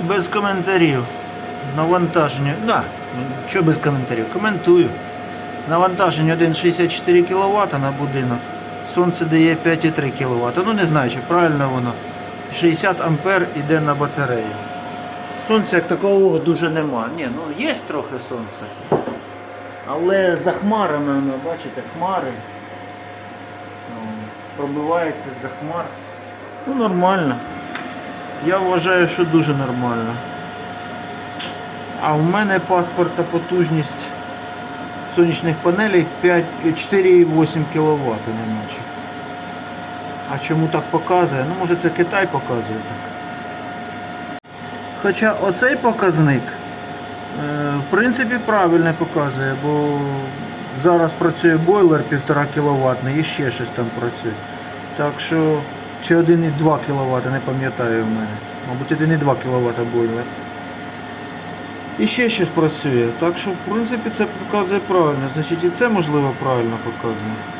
Без коментарів. Навантаження. Да, що без коментарів? Коментую. Навантаження 1,64 кВт на будинок. Сонце дає 5,3 кВт. Ну не знаю, чи правильно воно. 60 ампер іде на батарею. Сонця як такого дуже нема. Ні, ну є трохи сонце. Але за хмарами, воно, бачите, хмари. О, Пробивається за хмар. Ну нормально. Я вважаю, що дуже нормально. А в мене паспорт та потужність сонячних панелей 4,8 кВт неначе. А чому так показує? Ну може це Китай показує так. Хоча оцей показник е, в принципі правильно показує, бо зараз працює бойлер 1,5 кВт і ще щось там працює. Так що чи 1,2 кВт, не пам'ятаю в мене. Мабуть 1,2 кВт бойлер. І ще щось працює. Так що в принципі це показує правильно. Значить і це можливо правильно показує.